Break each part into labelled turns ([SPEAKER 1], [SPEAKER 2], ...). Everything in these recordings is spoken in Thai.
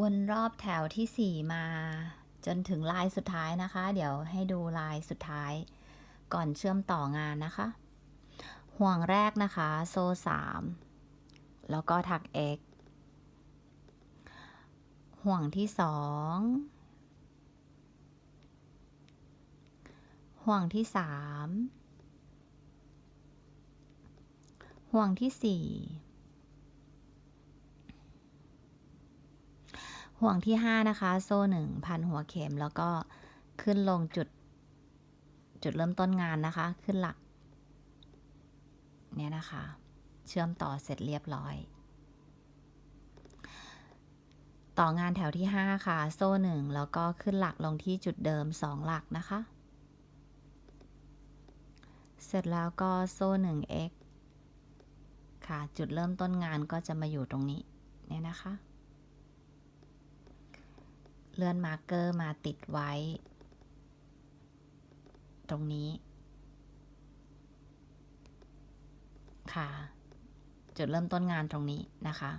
[SPEAKER 1] วนรอบแถวที่ 4 มา จนถึงลายสุดท้ายนะคะ เดี๋ยวให้ดูลายสุดท้าย ก่อนเชื่อมต่องานนะคะ ห่วงแรกนะคะ โซ่ 3 แล้วก็ถัก x ห่วงที่ 2 ห่วงที่ 3 ห่วงที่ 4 ห่วงที่ 5 นะคะ โซ่หนึ่งพันหัวเข็ม แล้วก็ขึ้นลงจุด จุดเริ่มต้นงานนะคะ ขึ้นหลัก เนี่ยนะคะ เชื่อมต่อเสร็จเรียบร้อย ต่องานแถวที่ 5 ค่ะ โซ่หนึ่งแล้วก็ขึ้นหลักลงที่จุดเดิม 2 หลักนะคะ เสร็จแล้วก็โซ่หนึ่ง x ค่ะ จุดเริ่มต้นงานก็จะมาอยู่ตรงนี้ เนี่ยนะคะ เลื่อนมาร์กเกอร์มาติดไว้ ตรงนี้ ค่ะ จุดเริ่มต้นงานตรงนี้นะคะ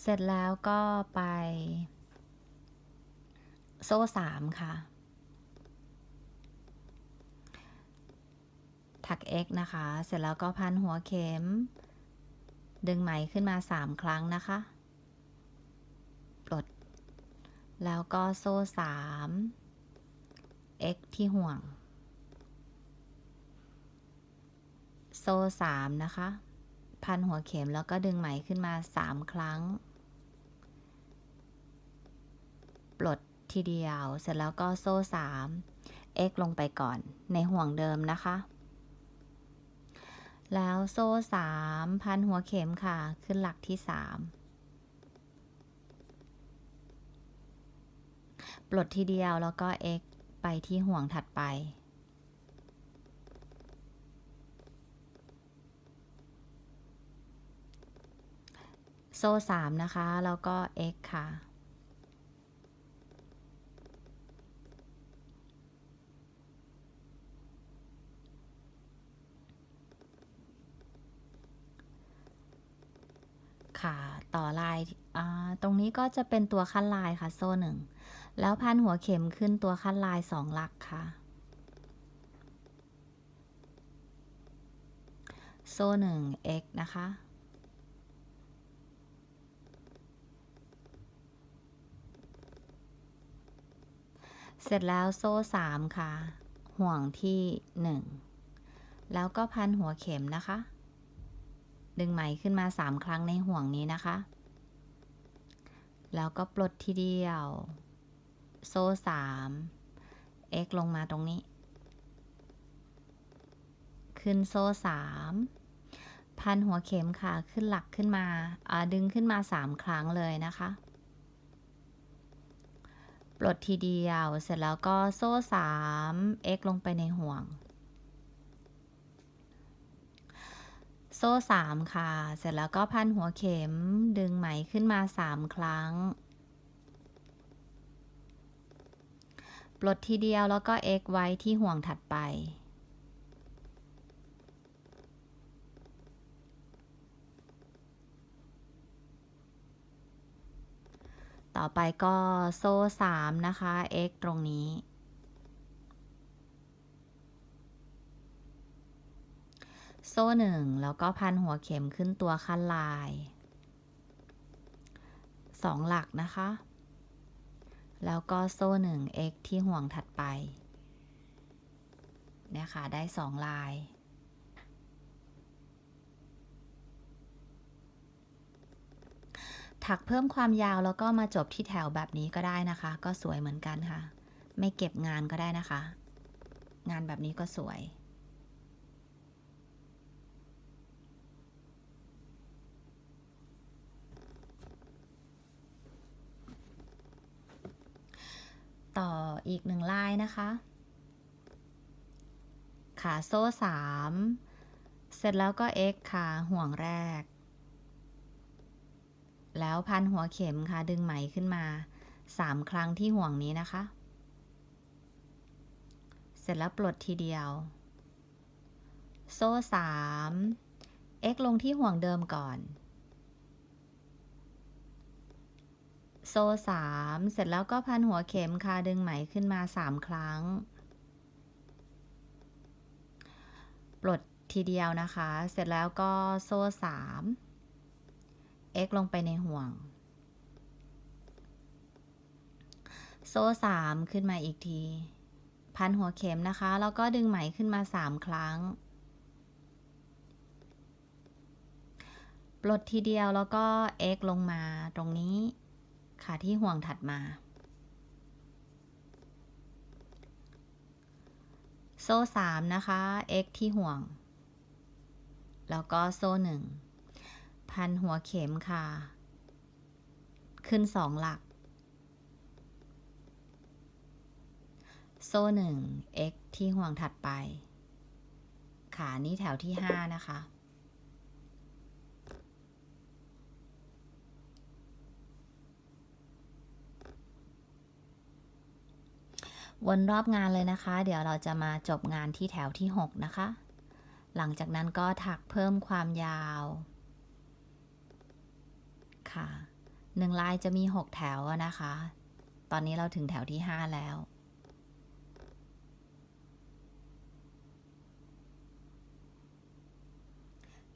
[SPEAKER 1] เสร็จแล้วก็ไป โซ่สามค่ะ ถัก x นะคะ เสร็จแล้วก็พันหัวเข็ม ดึงไหมขึ้นมา 3 ครั้งนะคะ แล้วก็โซ่ 3 x ที่ห่วง โซ่ 3 นะคะ พันหัวเข็มแล้วก็ดึงไหมขึ้นมา 3 ครั้ง ปลดทีเดียว เสร็จแล้วก็โซ่ 3 x ลงไปก่อนในห่วงเดิมนะคะ แล้วโซ่ 3 พันหัวเข็มค่ะ ขึ้นหลักที่ 3 ปลดทีเดียวแล้วก็ x ไปที่ห่วงถัดไป โซ่สามนะคะ แล้วก็ x ค่ะ ค่ะ ต่อลายตรงนี้ก็จะเป็นตัวขั้นลายค่ะ โซ่หนึ่ง แล้วพันหัวเข็มขึ้นตัวขั้นลายสองหลักค่ะ โซ่หนึ่ง x นะคะ เสร็จแล้วโซ่สามค่ะ ห่วงที่หนึ่ง แล้วก็พันหัวเข็มนะคะ ดึงไหมขึ้นมา3ครั้งในห่วงนี้นะคะ แล้วก็ปลดทีเดียว โซ่3 x ลงมาตรงนี้ ขึ้นโซ่3พันหัวเข็มค่ะ ขึ้นหลักขึ้นมาดึงขึ้นมา3ครั้งเลยนะคะ ปลดทีเดียว เสร็จแล้วก็โซ่3 x ลงไปในห่วง โซ่สามค่ะ เสร็จแล้วก็พันหัวเข็ม ดึงไหมขึ้นมาสามครั้ง ปลดทีเดียวแล้วก็ x ไว้ที่ห่วงถัดไป ต่อไปก็โซ่สามนะคะ x ตรงนี้ โซ่หนึ่งแล้วก็พันหัวเข็มขึ้นตัวขั้นลายสองหลักนะคะ แล้วก็โซ่หนึ่ง x ที่ห่วงถัดไปเนี่ยค่ะ ได้สองลาย ถักเพิ่มความยาวแล้วก็มาจบที่แถวแบบนี้ก็ได้นะคะ ก็สวยเหมือนกันค่ะ ไม่เก็บงานก็ได้นะคะ งานแบบนี้ก็สวย ต่ออีกหนึ่งลายนะคะ ขาโซ่สามเสร็จแล้วก็ x ค่ะ ห่วงแรก แล้วพันหัวเข็มค่ะ ดึงไหมขึ้นมา 3 ครั้งที่ห่วงนี้นะคะ เสร็จแล้วปลดทีเดียว โซ่ 3 x ลงที่ห่วงเดิมก่อน โซ่สามเสร็จแล้วก็พันหัวเข็มค่ะดึงไหมขึ้นมาสามครั้ง ปลดทีเดียวนะคะ เสร็จแล้วก็โซ่สาม x ลงไปในห่วง โซ่สามขึ้นมาอีกที พันหัวเข็มนะคะ แล้วก็ดึงไหมขึ้นมาสามครั้งปลดทีเดียวแล้วก็ x ลงมาตรงนี้ ค่ะที่ห่วงถัดมา โซ่สามนะคะ x ที่ห่วง แล้วก็โซ่หนึ่งพันหัวเข็มค่ะ ขึ้นสองหลัก โซ่หนึ่ง x ที่ห่วงถัดไป ขานี้แถวที่ห้านะคะ วนรอบงานเลยนะคะ เดี๋ยวเราจะมาจบงานที่แถวที่ 6 นะคะ หลังจากนั้นก็ถักเพิ่มความยาว ค่ะหนึ่งลายจะมี 6 แถวนะคะ ตอนนี้เราถึงแถวที่ 5 แล้ว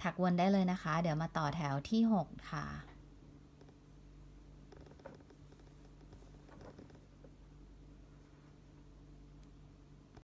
[SPEAKER 1] ถักวนได้เลยนะคะ เดี๋ยวมาต่อแถวที่ 6 ค่ะ